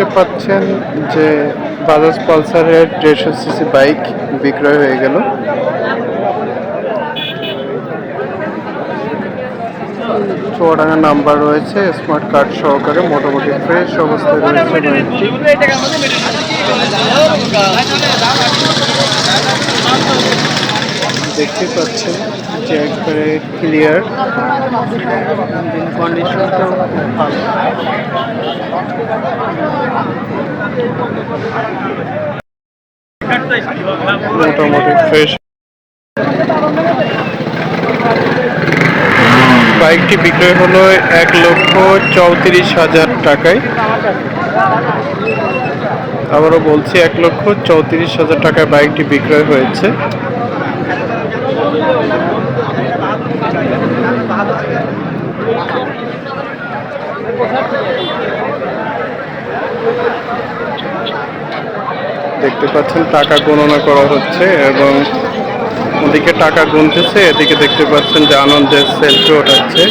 দেখতে পাচ্ছেন যে বাজাজ পালসারের দেড়শো সিসি বাইক বিক্রয় হয়ে গেল। চুয়াডাঙ্গা নাম্বার রয়েছে স্মার্ট কার্ড সহকারে মোটামুটি ফ্রেশ অবস্থায় রয়েছে। দেখতে পাচ্ছেন যে একবারে ক্লিয়ার কন্ডিশনটাও খুব ভালো। মোটামুটি ফ্রেশ বাইকটি বিক্রয় হলো এক লক্ষ চৌত্রিশ হাজার টাকায়। আবারও বলছি, এক লক্ষ চৌত্রিশ হাজার টাকায় বাইকটি বিক্রয় হয়েছে। দেখতে পাচ্ছেন, টাকা গণনা করা হচ্ছে এবং ওদিকে টাকা গুনতেছে, এদিকে দেখতে পাচ্ছেন যে আনন্দের সেলফি ওঠাচ্ছে।